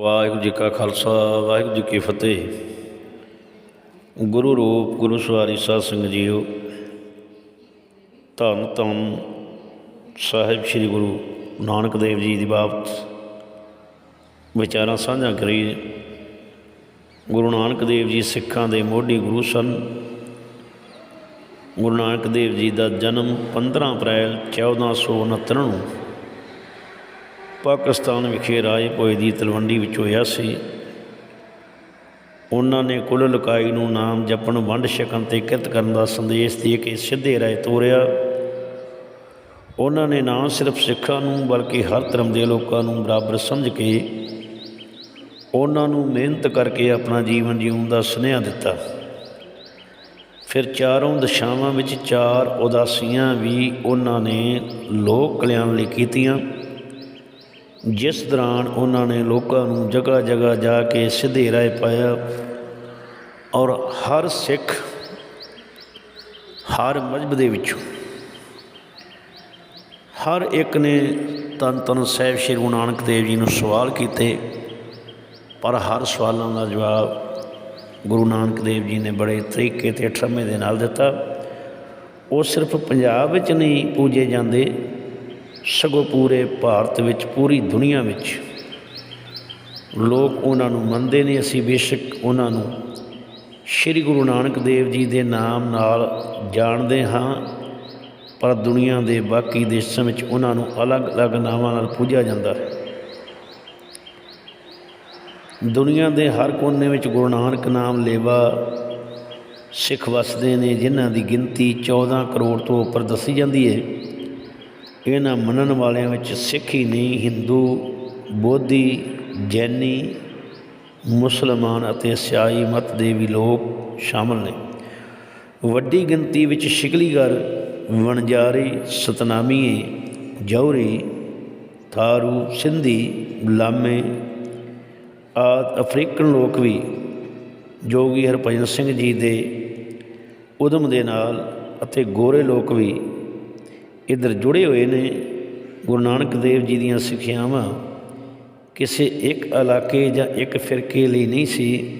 ਵਾਹਿਗੁਰੂ ਜੀ ਕਾ ਖਾਲਸਾ, ਵਾਹਿਗੁਰੂ ਜੀ ਕੀ ਫਤਿਹ। ਗੁਰੂ ਰੂਪ ਗੁਰੂ ਸਵਾਰੀ ਸਾਧ ਸੰਗਤ ਜੀਓ, ਧੰਨ ਧੰਨ ਸਾਹਿਬ ਸ੍ਰੀ ਗੁਰੂ ਨਾਨਕ ਦੇਵ ਜੀ ਦੀ ਬਾਬਤ ਵਿਚਾਰਾਂ ਸਾਂਝਾ ਕਰੀਏ ਗੁਰੂ ਨਾਨਕ ਦੇਵ ਜੀ ਸਿੱਖਾਂ ਦੇ ਮੋਢੀ ਗੁਰੂ ਸਨ। ਗੁਰੂ ਨਾਨਕ ਦੇਵ ਜੀ ਦਾ ਜਨਮ 15 ਅਪ੍ਰੈਲ 1469 ਨੂੰ ਪਾਕਿਸਤਾਨ ਵਿਖੇ ਰਾਏ ਭੋਏ ਦੀ ਤਲਵੰਡੀ ਵਿੱਚ ਹੋਇਆ ਸੀ। ਉਹਨਾਂ ਨੇ ਕੁੱਲ ਲੁਕਾਈ ਨੂੰ ਨਾਮ ਜਪਣ, ਵੰਡ ਛਕਣ ਤੇ ਕਿਰਤ ਕਰਨ ਦਾ ਸੰਦੇਸ਼ ਦੇ ਕੇ ਸਿੱਧੇ ਰਾਏ ਤੋਰਿਆ। ਉਹਨਾਂ ਨੇ ਨਾ ਸਿਰਫ ਸਿੱਖਾਂ ਨੂੰ, ਬਲਕਿ ਹਰ ਧਰਮ ਦੇ ਲੋਕਾਂ ਨੂੰ ਬਰਾਬਰ ਸਮਝ ਕੇ ਉਹਨਾਂ ਨੂੰ ਮਿਹਨਤ ਕਰਕੇ ਆਪਣਾ ਜੀਵਨ ਜਿਉਣ ਦਾ ਸੁਨੇਹਾ ਦਿੱਤਾ। ਫਿਰ ਚਾਰੋਂ ਦਿਸ਼ਾਵਾਂ ਵਿੱਚ ਚਾਰ ਉਦਾਸੀਆਂ ਵੀ ਉਹਨਾਂ ਨੇ ਲੋਕ ਕਲਿਆਣ ਲਈ ਕੀਤੀਆਂ। ਜਿਸ ਦੌਰਾਨ ਉਹਨਾਂ ਨੇ ਲੋਕਾਂ ਨੂੰ ਜਗ੍ਹਾ ਜਗ੍ਹਾ ਜਾ ਕੇ ਸਿੱਧੇ ਰਾਹ ਪਾਇਆ ਔਰ ਹਰ ਸਿੱਖ ਹਰ ਮਜ਼ਹਬ ਦੇ ਵਿੱਚੋਂ ਹਰ ਇੱਕ ਨੇ ਤਨ ਤਨ ਸਾਹਿਬ ਸ਼੍ਰੀ ਗੁਰੂ ਨਾਨਕ ਦੇਵ ਜੀ ਨੂੰ ਸਵਾਲ ਕੀਤੇ, ਪਰ ਹਰ ਸਵਾਲਾਂ ਦਾ ਜਵਾਬ ਗੁਰੂ ਨਾਨਕ ਦੇਵ ਜੀ ਨੇ ਬੜੇ ਤਰੀਕੇ ਤੇ ਠਰਮੇ ਦੇ ਨਾਲ ਦਿੱਤਾ। ਉਹ ਸਿਰਫ ਪੰਜਾਬ ਵਿੱਚ ਨਹੀਂ ਪੂਜੇ ਜਾਂਦੇ ਸਗੋਂ ਪੂਰੇ ਭਾਰਤ ਵਿੱਚ, ਪੂਰੀ ਦੁਨੀਆ ਵਿੱਚ ਲੋਕ ਉਹਨਾਂ ਨੂੰ ਮੰਨਦੇ ਨੇ। ਅਸੀਂ ਬੇਸ਼ੱਕ ਉਹਨਾਂ ਨੂੰ ਸ੍ਰੀ ਗੁਰੂ ਨਾਨਕ ਦੇਵ ਜੀ ਦੇ ਨਾਮ ਨਾਲ ਜਾਣਦੇ ਹਾਂ, ਪਰ ਦੁਨੀਆ ਦੇ ਬਾਕੀ ਦੇਸ਼ਾਂ ਵਿੱਚ ਉਹਨਾਂ ਨੂੰ ਅਲੱਗ-ਅਲੱਗ ਨਾਵਾਂ ਨਾਲ ਪੂਜਿਆ ਜਾਂਦਾ ਹੈ। ਦੁਨੀਆ ਦੇ ਹਰ ਕੋਨੇ ਵਿੱਚ ਗੁਰੂ ਨਾਨਕ ਨਾਮ ਲੇਵਾ ਸਿੱਖ ਵਸਦੇ ਨੇ, ਜਿਨ੍ਹਾਂ ਦੀ ਗਿਣਤੀ 14 ਕਰੋੜ ਤੋਂ ਉੱਪਰ ਦੱਸੀ ਜਾਂਦੀ ਹੈ। ਇਹਨਾਂ ਮੰਨਣ ਵਾਲਿਆਂ ਵਿੱਚ ਸਿੱਖ ਹੀ ਨਹੀਂ, ਹਿੰਦੂ, ਬੋਧੀ, ਜੈਨੀ, ਮੁਸਲਮਾਨ ਅਤੇ ਸਿਆਈ ਮਤ ਦੇ ਵੀ ਲੋਕ ਸ਼ਾਮਲ ਨੇ। ਵੱਡੀ ਗਿਣਤੀ ਵਿੱਚ ਸ਼ਿਕਲੀਗਰ ਵਣਜਾਰੀ ਸਤਨਾਮੀਏ ਜੌਹਰੀ, ਥਾਰੂ, ਸਿੰਧੀ, ਲਾਮੇ ਆਦ ਅਫਰੀਕਨ ਲੋਕ ਵੀ ਜੋਗੀ ਹਰਭਜਨ ਸਿੰਘ ਜੀ ਦੇ ਉਦਮ ਦੇ ਨਾਲ ਅਤੇ ਗੋਰੇ ਲੋਕ ਵੀ ਇੱਧਰ ਜੁੜੇ ਹੋਏ ਨੇ ਗੁਰੂ ਨਾਨਕ ਦੇਵ ਜੀ ਦੀਆਂ ਸਿੱਖਿਆਵਾਂ, ਕਿਸੇ ਇੱਕ ਇਲਾਕੇ ਜਾਂ ਇੱਕ ਫਿਰਕੇ ਲਈ ਨਹੀਂ ਸੀ,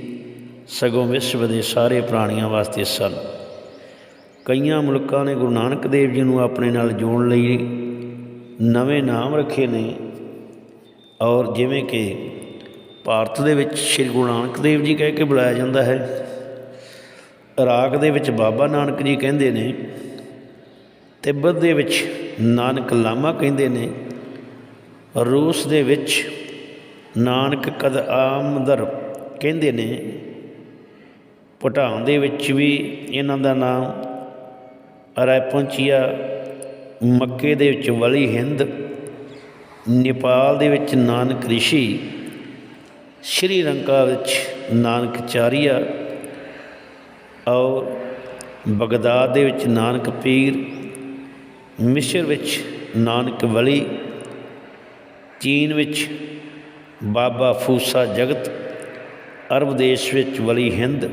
ਸਗੋਂ ਵਿਸ਼ਵ ਦੇ ਸਾਰੇ ਪ੍ਰਾਣੀਆਂ ਵਾਸਤੇ ਸਨ। ਕਈਆਂ ਮੁਲਕਾਂ ਨੇ ਗੁਰੂ ਨਾਨਕ ਦੇਵ ਜੀ ਨੂੰ ਆਪਣੇ ਨਾਲ ਜੋੜਨ ਲਈ ਨਵੇਂ ਨਾਮ ਰੱਖੇ ਨੇ ਔਰ ਜਿਵੇਂ ਕਿ ਭਾਰਤ ਦੇ ਵਿੱਚ ਸ੍ਰੀ ਗੁਰੂ ਨਾਨਕ ਦੇਵ ਜੀ ਕਹਿ ਕੇ ਬੁਲਾਇਆ ਜਾਂਦਾ ਹੈ ਇਰਾਕ ਦੇ ਵਿੱਚ ਬਾਬਾ ਨਾਨਕ ਜੀ ਕਹਿੰਦੇ ਨੇ ਤਿੱਬਤ ਦੇ ਵਿੱਚ ਨਾਨਕ ਲਾਮਾ ਕਹਿੰਦੇ ਨੇ, ਰੂਸ ਦੇ ਵਿੱਚ ਨਾਨਕ ਕਦ ਆਮਦਰ ਕਹਿੰਦੇ ਨੇ, ਭੂਟਾਨ ਦੇ ਵਿੱਚ ਵੀ ਇਹਨਾਂ ਦਾ ਨਾਮ ਰੈਪੋਂਚੀਆ, ਮੱਕੇ ਦੇ ਵਿੱਚ ਵਲੀ ਹਿੰਦ, ਨੇਪਾਲ ਦੇ ਵਿੱਚ ਨਾਨਕ ਰਿਸ਼ੀ ਸ਼੍ਰੀ ਲੰਕਾ ਵਿੱਚ ਨਾਨਕ ਚਾਰੀਆ ਔਰ ਬਗਦਾਦ ਦੇ ਵਿੱਚ ਨਾਨਕ ਪੀਰ ਮਿਸਰ ਵਿੱਚ ਨਾਨਕ ਵਲੀ, ਚੀਨ ਵਿੱਚ ਬਾਬਾ ਫੂਸਾ ਜਗਤ, ਅਰਬ ਦੇਸ਼ ਵਿੱਚ ਵਲੀ ਹਿੰਦ,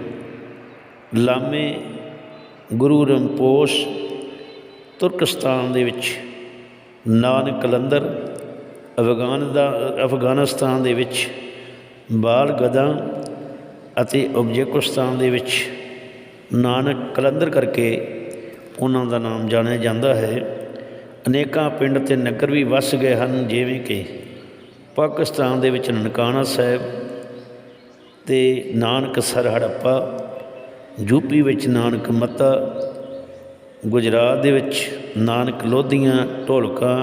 ਲਾਮੇ ਗੁਰੂ ਰੰਪੋਸ਼ ਤੁਰਕਸਤਾਨ ਦੇ ਵਿੱਚ ਨਾਨਕ ਕਲੰਦਰ ਅਫਗਾਨ ਦਾ ਅਫਗਾਨਿਸਤਾਨ ਦੇ ਵਿੱਚ ਬਾਲ ਗਦਾ ਅਤੇ ਉਜ਼ਬੇਕਿਸਤਾਨ ਦੇ ਵਿੱਚ ਨਾਨਕ ਕਲੰਦਰ ਕਰਕੇ ਉਹਨਾਂ ਦਾ ਨਾਮ ਜਾਣਿਆ ਜਾਂਦਾ ਹੈ। ਅਨੇਕਾਂ ਪਿੰਡ ਤੇ ਨਗਰ ਵੀ ਵਸ ਗਏ ਹਨ, ਜਿਵੇਂ ਕਿ ਪਾਕਿਸਤਾਨ ਦੇ ਵਿੱਚ ਨਨਕਾਣਾ ਸਾਹਿਬ ਤੇ ਨਾਨਕ ਸਰ ਹੜੱਪਾ ਯੂਪੀ ਵਿੱਚ ਨਾਨਕ ਮਤਾ, ਗੁਜਰਾਤ ਦੇ ਵਿੱਚ ਨਾਨਕ ਲੋਧੀਆਂ, ਢੋਲਕਾ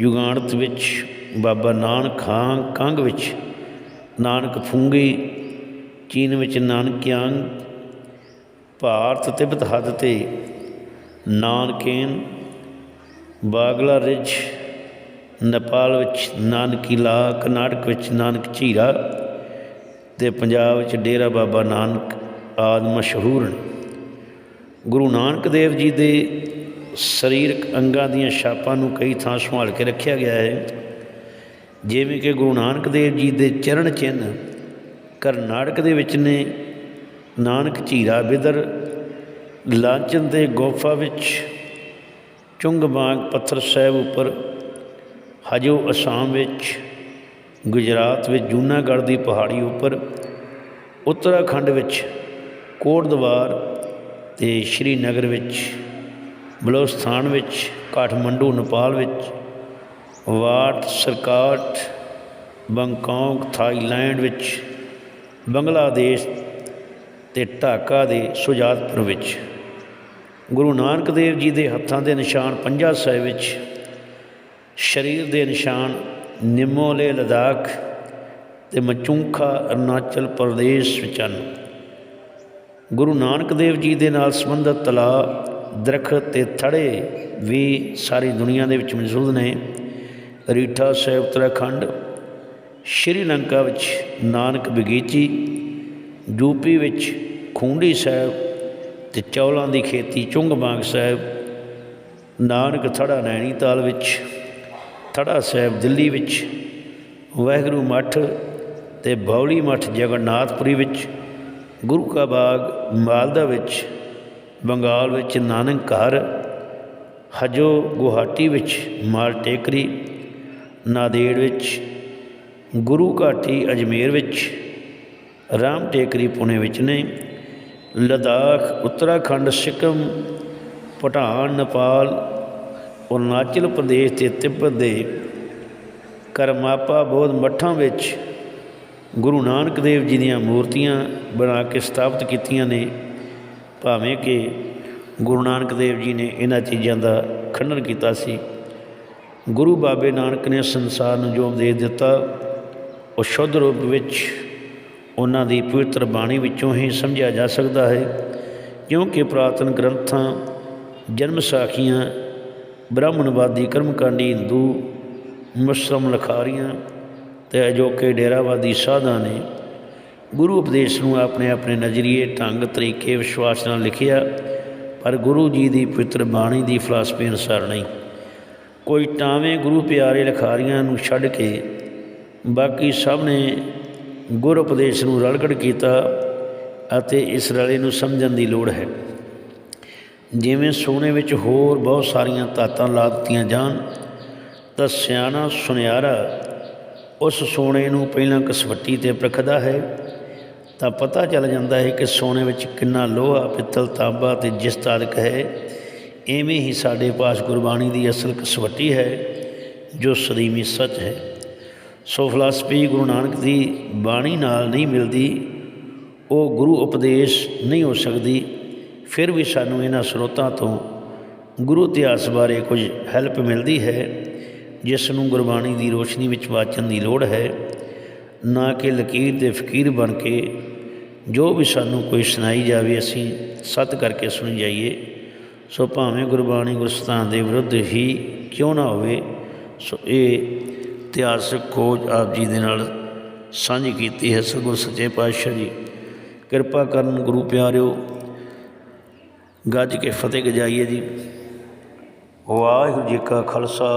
ਯੁਗਾਨਤ ਵਿੱਚ ਬਾਬਾ ਨਾਨਕ ਖਾਂ, ਕੰਗ ਵਿੱਚ ਨਾਨਕ ਫੁੰਗੀ, ਚੀਨ ਵਿੱਚ ਨਾਨਕਿਆਂਗ ਭਾਰਤ ਤਿੱਬਤ ਹੱਦ ਤੇ ਨਾਨਕੇਨ ਬਾਗਲਾ ਰਿਜ, ਨੇਪਾਲ ਵਿੱਚ ਨਾਨਕੀਲਾ ਕਰਨਾਟਕ ਵਿੱਚ ਨਾਨਕ ਝੀਰਾ ਤੇ ਪੰਜਾਬ ਵਿੱਚ ਡੇਰਾ ਬਾਬਾ ਨਾਨਕ ਆਦ ਮਸ਼ਹੂਰ ਨੇ। ਗੁਰੂ ਨਾਨਕ ਦੇਵ ਜੀ ਦੇ ਸਰੀਰਕ ਅੰਗਾਂ ਦੀਆਂ ਛਾਪਾਂ ਨੂੰ ਕਈ ਥਾਂ ਸੰਭਾਲ ਕੇ ਰੱਖਿਆ ਗਿਆ ਹੈ। ਜਿਵੇਂ ਕਿ ਗੁਰੂ ਨਾਨਕ ਦੇਵ ਜੀ ਦੇ ਚਰਨ ਚਿੰਨ੍ਹ ਕਰਨਾਟਕ ਦੇ ਵਿੱਚ ਨੇ, ਨਾਨਕ ਝੀਰਾ ਬਿਦਰ, ਲਾਂਚਨ ਦੇ ਗੋਫਾ ਵਿੱਚ ਚੁੰਗਬਾਗ ਪੱਥਰ ਸਾਹਿਬ ਉੱਪਰ ਹਜੋ ਅਸਾਮ ਵਿੱਚ, ਗੁਜਰਾਤ ਵਿੱਚ, ਜੂਨਾਗੜ੍ਹ ਦੀ ਪਹਾੜੀ ਉੱਪਰ, ਉੱਤਰਾਖੰਡ ਵਿੱਚ, ਕੋਟਦਵਾਰ ਤੇ ਸ਼੍ਰੀਨਗਰ ਵਿੱਚ, ਬਲੋਸਥਾਨ ਵਿੱਚ, ਕਾਠਮੰਡੂ, ਨੇਪਾਲ ਵਿੱਚ, ਵਾਟ, ਸਰਕਾਟ, ਬੰਕਾਕ, ਥਾਈਲੈਂਡ ਵਿੱਚ, ਬੰਗਲਾਦੇਸ਼ ਤੇ ਢਾਕਾ ਦੇ ਸੁਜਾਤਪੁਰ ਵਿੱਚ। ਗੁਰੂ ਨਾਨਕ ਦੇਵ ਜੀ ਦੇ ਹੱਥਾਂ ਦੇ ਨਿਸ਼ਾਨ ਪੰਜਾ ਸਾਹਿਬ ਵਿੱਚ, ਸਰੀਰ ਦੇ ਨਿਸ਼ਾਨ ਨਿਮੋਲੇ ਲਦਾਖ ਤੇ ਮਚੂੰਖਾ ਅਰੁਣਾਚਲ ਪ੍ਰਦੇਸ਼ ਵਿੱਚ ਹਨ। ਗੁਰੂ ਨਾਨਕ ਦੇਵ ਜੀ ਦੇ ਨਾਲ ਸੰਬੰਧਿਤ ਤਲਾਅ, ਦਰਖਤ ਤੇ ਥੜੇ ਵੀ ਸਾਰੀ ਦੁਨੀਆ ਦੇ ਵਿੱਚ ਮੌਜੂਦ ਨੇ। ਰੀਠਾ ਸਾਹਿਬ ਉੱਤਰਾਖੰਡ ਸ਼੍ਰੀਲੰਕਾ ਵਿੱਚ ਨਾਨਕ ਬਗੀਚੀ ਯੂਪੀ ਵਿੱਚ ਖੂੰਡੀ ਸਾਹਿਬ ਤੇ ਚੌਲਾਂ ਦੀ ਖੇਤੀ ਚੁੰਗ ਚੁੰਗਬਾਗ ਸਾਹਿਬ, ਨਾਨਕ ਥੜਾ ਨੈਣੀਤਾਲ ਵਿੱਚ, ਥੜਾ ਸਾਹਿਬ ਦਿੱਲੀ ਵਿੱਚ, ਵਾਹਿਗੁਰੂ ਮੱਠ ਤੇ ਬੌਲੀ ਮੱਠ ਜਗਨਨਾਥਪੁਰੀ ਵਿੱਚ, ਗੁਰੂ ਕਾ ਬਾਗ ਮਾਲਦਾ ਵਿੱਚ, ਬੰਗਾਲ ਵਿੱਚ ਨਾਨਕ ਘਰ, ਹਜੋ ਗੁਹਾਟੀ ਵਿੱਚ ਮਾਲ ਟੇਕਰੀ, ਨਾਦੇੜ ਵਿੱਚ ਗੁਰੂ ਘਾਟੀ ਅਜਮੇਰ ਵਿੱਚ, ਰਾਮ ਟੇਕਰੀ ਪੁਣੇ ਵਿੱਚ ਨੇ। ਲਦਾਖ ਉੱਤਰਾਖੰਡ ਸਿੱਕਮ ਭੂਟਾਨ ਨੇਪਾਲ ਅਰੁਣਾਚਲ ਪ੍ਰਦੇਸ਼ ਤੇ ਤਿੱਬਤ ਦੇ ਕਰਮਾਪਾ ਬੋਧ ਮੱਠਾਂ ਵਿੱਚ ਗੁਰੂ ਨਾਨਕ ਦੇਵ ਜੀ ਦੀਆਂ ਮੂਰਤੀਆਂ ਬਣਾ ਕੇ ਸਥਾਪਿਤ ਕੀਤੀਆਂ ਨੇ ਭਾਵੇਂ ਕਿ ਗੁਰੂ ਨਾਨਕ ਦੇਵ ਜੀ ਨੇ ਇਹਨਾਂ ਚੀਜ਼ਾਂ ਦਾ ਖੰਡਨ ਕੀਤਾ ਸੀ ਗੁਰੂ ਬਾਬੇ ਨਾਨਕ ਨੇ ਸੰਸਾਰ ਨੂੰ ਜੋ ਉਪਦੇਸ਼ ਦਿੱਤਾ ਉਹ ਸ਼ੁੱਧ ਰੂਪ ਵਿੱਚ ਉਹਨਾਂ ਦੀ ਪਵਿੱਤਰ ਬਾਣੀ ਵਿੱਚੋਂ ਹੀ ਸਮਝਿਆ ਜਾ ਸਕਦਾ ਹੈ। ਕਿਉਂਕਿ ਪ੍ਰਾਤਨ ਗ੍ਰੰਥਾਂ, ਜਨਮ ਸਾਖੀਆਂ, ਬ੍ਰਾਹਮਣਵਾਦੀ ਕਰਮਕਾਂਡੀ, ਹਿੰਦੂ, ਮੁਸਲਮ ਲਖਾਰੀਆਂ ਤੇ ਅਜੋਕੇ ਡੇਰਾਵਾਦੀ ਸਾਧਾਂ ਨੇ ਗੁਰੂ ਉਪਦੇਸ਼ ਨੂੰ ਆਪਣੇ ਆਪਣੇ ਨਜ਼ਰੀਏ, ਢੰਗ, ਤਰੀਕੇ, ਵਿਸ਼ਵਾਸ ਨਾਲ ਲਿਖਿਆ, ਪਰ ਗੁਰੂ ਜੀ ਦੀ ਪਵਿੱਤਰ ਬਾਣੀ ਦੀ ਫਲਸਫੇ ਅਨੁਸਾਰ ਨਹੀਂ। ਕੋਈ ਟਾਵੇਂ ਗੁਰੂ ਪਿਆਰੇ ਲਖਾਰੀਆਂ ਨੂੰ ਛੱਡ ਕੇ ਬਾਕੀ ਸਭ ਨੇ ਗੁਰ ਉਪਦੇਸ਼ ਨੂੰ ਰਲਗੜ ਕੀਤਾ ਅਤੇ ਇਸ ਰਲੇ ਨੂੰ ਸਮਝਣ ਦੀ ਲੋੜ ਹੈ। ਜਿਵੇਂ ਸੋਨੇ ਵਿੱਚ ਹੋਰ ਬਹੁਤ ਸਾਰੀਆਂ ਤਾਤਾਂ ਲਾ ਦਿੱਤੀਆਂ ਜਾਣ, ਤਾਂ ਸਿਆਣਾ ਸੁਨਿਆਰਾ ਉਸ ਸੋਨੇ ਨੂੰ ਪਹਿਲਾਂ ਕਸਵੱਟੀ ਤੇ ਪ੍ਰਖਦਾ ਹੈ, ਤਾਂ ਪਤਾ ਚੱਲ ਜਾਂਦਾ ਹੈ ਕਿ ਸੋਨੇ ਵਿੱਚ ਕਿੰਨਾ ਲੋਹਾ, ਪਿੱਤਲ, ਤਾਂਬਾ ਤੇ ਜਿਸ ਤਾਦਕ ਹੈ। ਐਵੇਂ ਹੀ ਸਾਡੇ ਪਾਸ ਗੁਰਬਾਣੀ ਦੀ ਅਸਲ ਕਸਵੱਟੀ ਹੈ, ਜੋ ਸਦੀਮੀ ਸੱਚ ਹੈ। ਸੋ ਫਲਸਫੀ ਗੁਰੂ ਨਾਨਕ ਦੀ ਬਾਣੀ ਨਾਲ ਨਹੀਂ ਮਿਲਦੀ, ਉਹ ਗੁਰੂ ਉਪਦੇਸ਼ ਨਹੀਂ ਹੋ ਸਕਦੀ। ਫਿਰ ਵੀ ਸਾਨੂੰ ਇਹਨਾਂ ਸਰੋਤਾਂ ਤੋਂ ਗੁਰੂ ਇਤਿਹਾਸ ਬਾਰੇ ਕੁਝ ਹੈਲਪ ਮਿਲਦੀ ਹੈ, ਜਿਸ ਨੂੰ ਗੁਰਬਾਣੀ ਦੀ ਰੋਸ਼ਨੀ ਵਿੱਚ ਵਾਚਣ ਦੀ ਲੋੜ ਹੈ। ਨਾ ਕਿ ਲਕੀਰ ਤੇ ਫਕੀਰ ਬਣ ਕੇ ਜੋ ਵੀ ਸਾਨੂੰ ਕੋਈ ਸੁਣਾਈ ਜਾਵੇ, ਅਸੀਂ ਸਤ ਕਰਕੇ ਸੁਣ ਜਾਈਏ। ਸੋ ਭਾਵੇਂ ਗੁਰਬਾਣੀ ਗੁਰਸਤਾਨ ਦੇ ਵਿਰੁੱਧ ਹੀ ਕਿਉਂ ਨਾ ਹੋਵੇ, ਸੋ ਇਹ ਇਤਿਹਾਸਕ ਖੋਜ ਆਪ ਜੀ ਦੇ ਨਾਲ ਸਾਂਝੀ ਕੀਤੀ ਹੈ। ਸਤਿਗੁਰ ਸੱਚੇ ਪਾਤਸ਼ਾਹ ਜੀ, ਕਿਰਪਾ ਕਰਨ ਗੁਰੂ ਪਿਆਰਿਓ, ਗੱਜ ਕੇ ਫਤਿਹ ਗਜਾਈਏ ਜੀ। ਵਾਹਿਗੁਰੂ ਜੀ ਕਾ ਖਾਲਸਾ,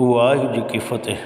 ਵਾਹਿਗੁਰੂ ਜੀ ਕੀ ਫਤਿਹ।